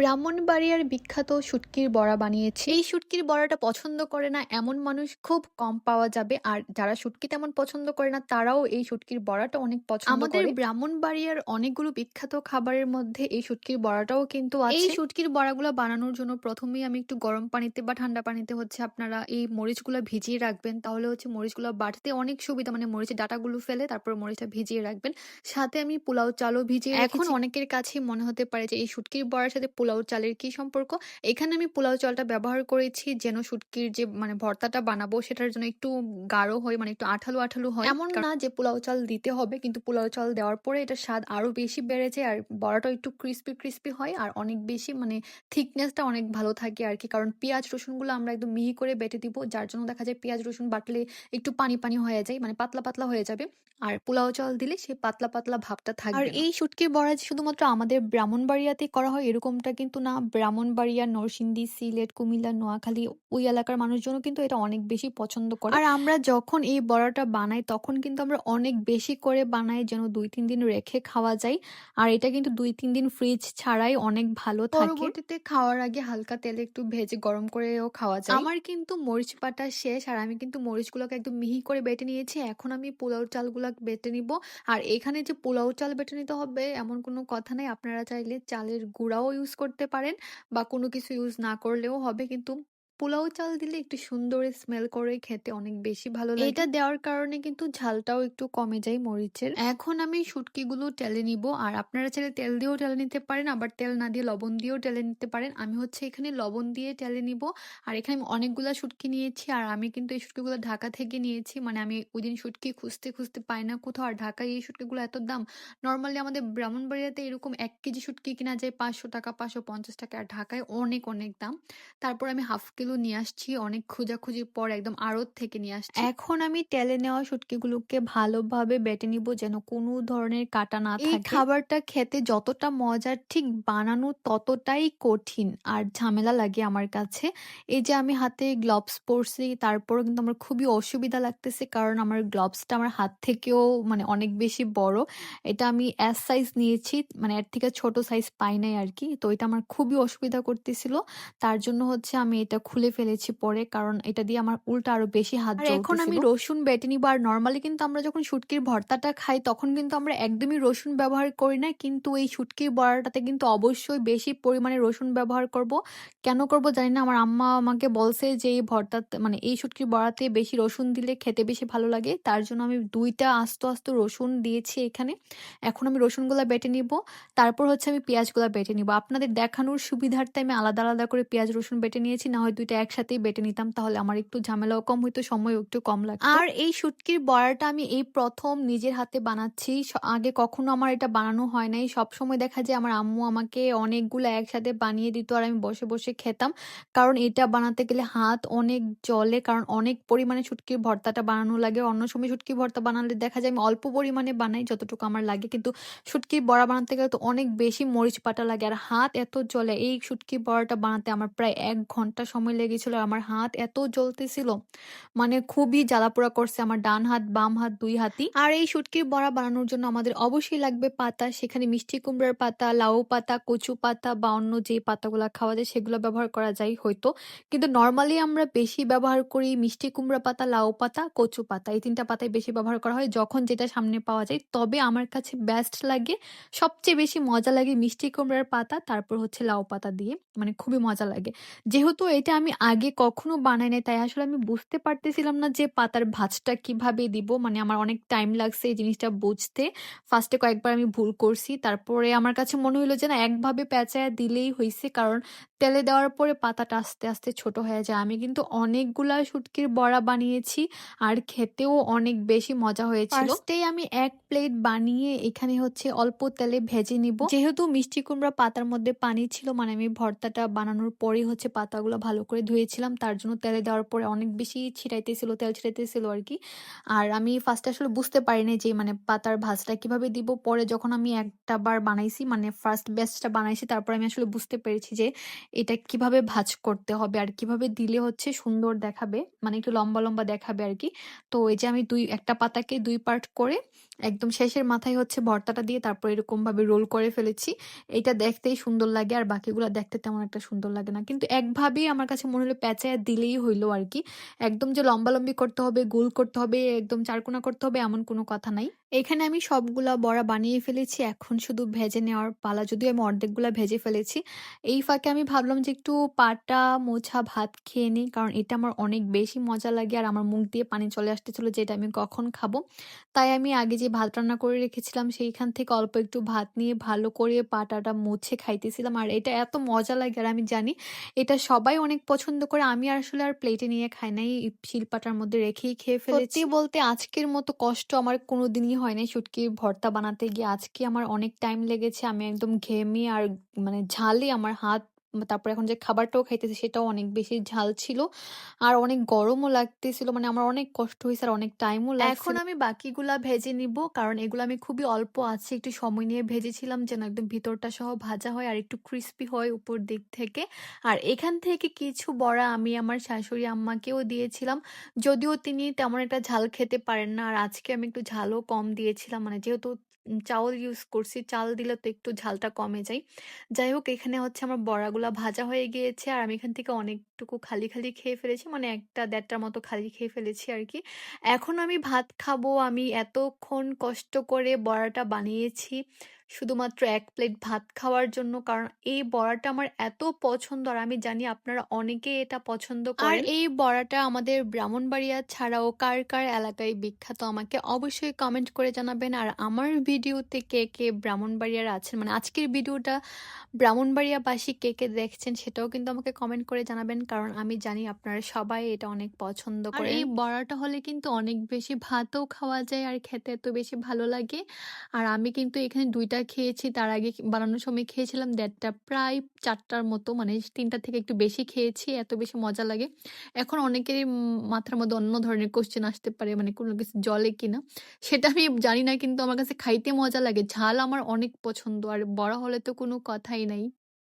ব্রাহ্মণবাড়িয়ার বিখ্যাত শুটকির বড়া বানিয়েছি। এই শুটকির বড়াটা পছন্দ করে না এমন মানুষ খুব কম পাওয়া যাবে। আর যারা শুটকি তেমন পছন্দ করে না তারাও এই শুটকির বড়াটা অনেক পছন্দ আমাদের ব্রাহ্মণবাড়িয়ার অনেকগুলো বিখ্যাত খাবারের মধ্যে এই শুটকির বড়াটাও কিন্তু আছে। এই শুটকির বড়াগুলো বানানোর জন্য প্রথমেই আমি একটু গরম পানিতে বা ঠান্ডা পানিতে হচ্ছে আপনারা এই মরিচগুলো ভিজিয়ে রাখবেন। তাহলে হচ্ছে মরিচগুলো বাটতে অনেক সুবিধা মানে মরিচের ডাটাগুলো ফেলে তারপর মরিচটা ভিজিয়ে রাখবেন। সাথে আমি পোলাও চালও ভিজিয়ে এখন অনেকের কাছে মনে হতে পারে যে এই শুটকির বড়ার সাথে পোলাও চালের কি সম্পর্ক? এখানে আমি পোলাও চালটা ব্যবহার করেছি যেন শুটকির যে মানে ভর্তাটা বানাবো সেটার জন্য একটু গাঢ় হয় মানে একটু আঠালো আঠালো হয়। এমন না যে পোলাও চাল দিতে হবে কিন্তু পোলাও চাল দেওয়ার পরে এটা স্বাদ আরও বেশি বেড়ে যায় আর বড়াটা একটু ক্রিস্পি ক্রিস্পি হয় আর অনেক বেশি মানে থিকনেসটা অনেক ভালো থাকে আর কি। কারণ পেঁয়াজ রসুনগুলো আমরা একদম মিহি করে বেটে দিব যার জন্য দেখা যায় পেঁয়াজ রসুন বাটলে একটু পানি পানি হয়ে যায় মানে পাতলা পাতলা হয়ে যাবে। আর পোলাও চাল দিলে সেই পাতলা পাতলা ভাবটা থাকবে আর এই শুটকির বড়া শুধুমাত্র আমাদের ব্রাহ্মণবাড়িয়াতে করা হয় এরকমটা কিন্তু না ব্রাহ্মণবাড়িয়া নরসিংদী সিলেট কুমিল্লা নোয়াখালী ওই এলাকার মানুষজনও কিন্তু এটা অনেক বেশি পছন্দ করে। আর আমরা যখন এই বড়াটা বানাই তখন কিন্তু আমরা অনেক বেশি করে বানাই যেন দুই তিন দিন রেখে খাওয়া যায়। আর এটা কিন্তু দুই তিন দিন ফ্রিজ ছাড়াই অনেক ভালো থাকে। পরবর্তীতে খাওয়ার আগে হালকা তেলে একটু ভেজে গরম করেও খাওয়া যায়। আমার কিন্তু মরিচ পাটা শেষ আর আমি কিন্তু মরিচগুলোকে একদম মিহি করে বেটে নিয়েছি। এখন আমি পোলাও চালগুলো বেটে নিব। আর এখানে যে পোলাও চাল বেটে নিতে হবে এমন কোনো কথা নেই। আপনারা চাইলে চালের গুঁড়াও ইউজ করতে পারেন বা কোনো কিছু ইউজ না করলেও হবে। কিন্তু পোলাও চাল দিলে একটু সুন্দর স্মেল করে খেতে অনেক বেশি ভালো লাগে। এটা দেওয়ার কারণে কিন্তু ঝালটাও একটু কমে যায় মরিচের। এখন আমি শুটকিগুলো টেলে নিব আর আপনারা চাইলে তেল দিয়েও টেলে নিতে পারেন আবার তেল না দিয়ে লবণ দিয়েও টেলে নিতে পারেন। আমি হচ্ছে এখানে লবণ দিয়ে টেলে নিব আর এখানে আমি অনেকগুলা শুটকি নিয়েছি আর আমি কিন্তু এই শুটকিগুলো ঢাকা থেকে নিয়েছি। মানে আমি ওই দিন শুটকি খুঁজতে খুঁজতে পাই না কোথাও আর ঢাকায় এই শুটকিগুলো এত দাম। নর্মালি আমাদের ব্রাহ্মণবাড়িয়াতে এরকম এক কেজি শুটকি কিনা যায় পাঁচশো টাকা পাঁচশো পঞ্চাশ টাকা আর ঢাকায় অনেক অনেক দাম। তারপর আমি হাফ কিলো নিয়ে আসছি। অনেক খোঁজাখুঁজির পর একদম আড়ত থেকে নিয়ে আসছি। এখন আমি তেলে নেওয়া শুটকিগুলোকে ভালোভাবে বেটে নিব যেন কোনো ধরনের কাটা না থাকে। এই খাবারটা খেতে যতটা মজার ঠিক বানানো ততটাই কঠিন আর ঝামেলা লাগে আমার কাছে। এই যে আমি হাতে গ্লোভস পরছি তারপর কিন্তু আমার খুবই অসুবিধা লাগতেছে কারণ আমার গ্লোভসটা আমার হাত থেকেও মানে অনেক বেশি বড়। এটা আমি এস সাইজ নিয়েছি মানে এর থেকে ছোট সাইজ পাই নাই আর কি। তো এটা আমার খুবই অসুবিধা করতেছিল। তার জন্য হচ্ছে আমি এটা খুলে ফেলেছি পরে কারণ এটা দিয়ে আমার উল্টা আরও বেশি হাত এখন আমি রসুন বেটে নিব আর নর্মালি কিন্তু আমরা যখন শুটকির ভর্তাটা খাই তখন কিন্তু আমরা একদমই রসুন ব্যবহার করি না কিন্তু এই শুটকির বড়াটাতে কিন্তু অবশ্যই বেশি পরিমাণে রসুন ব্যবহার করব। কেন করব জানি না আমার আম্মা আমাকে বলছে যে এই ভর্তা মানে এই শুটকির বড়াতে বেশি রসুন দিলে খেতে বেশি ভালো লাগে তার জন্য আমি দুইটা আস্ত আস্ত রসুন দিয়েছি এখানে। এখন আমি রসুনগুলা বেটে নিব তারপর হচ্ছে আমি পেঁয়াজগুলা বেটে নিব। আপনাদের দেখানোর সুবিধার্থে আমি আলাদা আলাদা করে পেঁয়াজ রসুন বেটে নিয়েছি না হয় দুইটা একসাথেই বেটে নিতাম, তাহলে আমার একটু ঝামেলাও কম হইতো, সময়ও একটু কম লাগতো। আর এই শুটকির বড়াটা আমি এই প্রথম নিজের হাতে বানাচ্ছি আগে কখনো আমার এটা বানানো হয় নাই। সব সময় দেখা যায় আমার আম্মু আমাকে অনেকগুলো একসাথে বানিয়ে দিত আর আমি বসে বসে খেতাম। কারণ এটা বানাতে গেলে হাত অনেক জলে, কারণ অনেক পরিমাণে শুটকির ভর্তাটা বানানো লাগে। অন্য সময় শুটকি ভর্তা বানালে দেখা যায় আমি অল্প পরিমাণে বানাই, যতটুকু আমার লাগে। কিন্তু শুটকির বড়া বানাতে গেলে তো অনেক বেশি মরিচ পাটা লাগে। আর হাত এত জলে, এই শুটকির বড়াটা বানাতে আমার প্রায় এক ঘণ্টা সময় লেগেছিল, আমার হাত এত জ্বলতেছিল। মানে খুবই জ্বালাপোড়া করছে আমার ডান হাত, বাম হাত, দুই হাতই। আর এই শুটকির বড়া বানানোর জন্য আমাদের অবশ্যই লাগবে পাতা। সেখানে মিষ্টি কুমড়ার পাতা, লাউ পাতা, কচু পাতা বা অন্য যে পাতাগুলো খাওয়া যায় সেগুলো ব্যবহার করা যায় হয়তো। কিন্তু নর্মালি আমরা বেশি ব্যবহার করি মিষ্টি কুমড়া পাতা, লাউ পাতা, কচু পাতা। এই তিনটা পাতাই বেশি ব্যবহার করা হয় যখন যেটা সামনে পাওয়া যায়। তবে আমার কাছে বেস্ট লাগে, সবচেয়ে বেশি মজা লাগে মিষ্টি কুমড়ার পাতা, তারপর হচ্ছে লাউ পাতা দিয়ে। মানে খুবই মজা লাগে। যেহেতু এটা আমি আগে কখনো বানাই নাই, তাই আসলে আমি বুঝতে পারতেছিলাম না যে পাতার ভাজটা কীভাবে দিব। মানে আমার অনেক টাইম লাগছে এই জিনিসটা বুঝতে। ফার্স্টে কয়েকবার আমি ভুল করছি, তারপরে আমার কাছে মনে হলো যে না একভাবে পেঁচায়া দিলেই হয়েছে কারণ তেলে দেওয়ার পরে পাতাটা আস্তে আস্তে ছোট হয়ে যায়। আমি কিন্তু অনেকগুলা শুটকির বড়া বানিয়েছি আর খেতেও অনেক বেশি মজা হয়েছিল। ফার্স্টেই আমি এক প্লেট বানিয়ে এখানে হচ্ছে অল্প তেলে ভেজে নিব। যেহেতু মিষ্টি কুমড়া পাতার মধ্যে পানি ছিল মানে আমি ভর্তাটা বানানোর পরেই হচ্ছে পাতাগুলো ভালো করে ধুয়েছিলাম, তার জন্য তেলে দেওয়ার পরে অনেক বেশি ছিটাইতেছিল, তেল ছিটাইতেছিল আর কি আর আমি ফার্স্টে আসলে বুঝতে পারিনি যে মানে পাতার ভাজটা কীভাবে দিব। পরে যখন আমি একটা বার বানাইছি মানে ফার্স্ট ব্যাচটা বানাইছি, তারপর আমি আসলে বুঝতে পেরেছি যে, এটা কীভাবে ভাজ করতে হবে আর কীভাবে দিলে হচ্ছে সুন্দর দেখাবে মানে একটু লম্বা লম্বা দেখাবে আর কি তো এই যে আমি দুই, একটা পাতাকে দুই পার্ট করে একদম শেষের মাথায় হচ্ছে ভর্তাটা দিয়ে তারপর এরকমভাবে রোল করে ফেলেছি। এটা দেখতেই সুন্দর লাগে আর বাকিগুলো দেখতে তেমন একটা সুন্দর লাগে না। কিন্তু একভাবেই আমার কাছে মনে হলো পেঁচায়া দিলেই হইল আর কি একদম যে লম্বালম্বি করতে হবে, গোল করতে হবে, একদম চারকোনা করতে হবে এমন কোনো কথা নাই। এখানে আমি সবগুলা বড়া বানিয়ে ফেলেছি। এখন শুধু ভেজে নেওয়ার পালা। যদিও আমি অর্ধেকগুলা ভেজে ফেলেছি। এই ফাঁকে আমি ভাবলাম যে একটু পাটা মোছা ভাত খেয়ে নিই। কারণ এটা আমার অনেক বেশি মজা লাগে আর আমার মুখ দিয়ে পানি চলে আসতেছিল যে এটা আমি কখন খাব। তাই আমি আগে যে ভাত রান্না করে রেখেছিলাম সেইখান থেকে অল্প একটু ভাত নিয়ে ভালো করে পাটাটা মুছে খাইতেছিলাম। আর এটা এত মজা লাগে আর আমি জানি এটা সবাই অনেক পছন্দ করে। আমি আসলে আর প্লেটে নিয়ে খাই নাই। শিলপাটার মধ্যে রেখেই খেয়ে ফেলেছি। বলতে আজকের মতো কষ্ট আমার কোনোদিনই হয় নাই শুটকির ভর্তা বানাতে গিয়ে। আজকে আমার অনেক টাইম লেগেছে। আমি একদম ঘেমি আর মানে ঝালি আমার হাত তারপর এখন যে খাবারটাও খাইতেছি সেটাও অনেক বেশি ঝাল ছিল। আর অনেক গরমও লাগতেছিল। মানে আমার অনেক কষ্ট হয়েছে আর অনেক টাইমও লাগছিল। এখন আমি বাকিগুলা ভেজে নিব। কারণ এগুলো আমি খুবই অল্প আছে, একটু সময় নিয়ে ভেজেছিলাম যেন একদম ভিতরটা সহ ভাজা হয় আর একটু ক্রিস্পি হয় উপর দিক থেকে। আর এখান থেকে কিছু বড়া আমি আমার শাশুড়ি আম্মাকেও দিয়েছিলাম। যদিও তিনি তেমন একটা ঝাল খেতে পারেন না। আর আজকে আমি একটু ঝালও কম দিয়েছিলাম। মানে যেহেতু চাউল ইউজ করছি, চাল দিলে তো একটু ঝালটা কমে যায়। যাই হোক এখানে হচ্ছে আমার বড়াগুলা ভাজা হয়ে গিয়েছে আর আমি এখান থেকে অনেকটুকু খালি, খালি খেয়ে ফেলেছি। মানে ১ টা ১.৫ টার মতো খালি খেয়ে ফেলেছি আরকি। এখন আমি ভাত খাব। আমি এতক্ষণ কষ্ট করে বড়াটা বানিয়েছি শুধুমাত্র ১ প্লেট ভাত খাওয়ার জন্য। কারণ এই বড়াটা আমার এত পছন্দ আর আমি জানি আপনারা অনেকেই এটা পছন্দ আর এই বড়াটা আমাদের ব্রাহ্মণবাড়িয়া ছাড়াও কার, কার এলাকায় বিখ্যাত আমাকে অবশ্যই কমেন্ট করে জানাবেন। আর আমার ভিডিওতে কে, কে ব্রাহ্মণবাড়িয়ার আছেন মানে আজকের ভিডিওটা ব্রাহ্মণবাড়িয়াবাসী কে, কে দেখছেন সেটাও কিন্তু আমাকে কমেন্ট করে জানাবেন। কারণ আমি জানি আপনারা সবাই এটা অনেক পছন্দ করে এই বড়াটা হলে কিন্তু অনেক বেশি ভাতও খাওয়া যায় আর খেতে এত বেশি ভালো লাগে। আর আমি কিন্তু এখানে দুইটা খেয়েছি। তার আগে বানানোর সময় খেয়েছিলাম ১.৫ টা প্রায় ৪ টার মতো মানে ৩ টা থেকে একটু বেশি খেয়েছি। এত বেশি মজা লাগে। এখন অনেকেরই মাথার মধ্যে অন্য ধরনের কোয়েশ্চেন আসতে পারে মানে কোনো কিছু জলে কিনা। সেটা আমি জানি না কিন্তু আমার কাছে খাইতে মজা লাগে। ঝাল আমার অনেক পছন্দ। আর বড়া হলে তো কোনো কথাই নাই।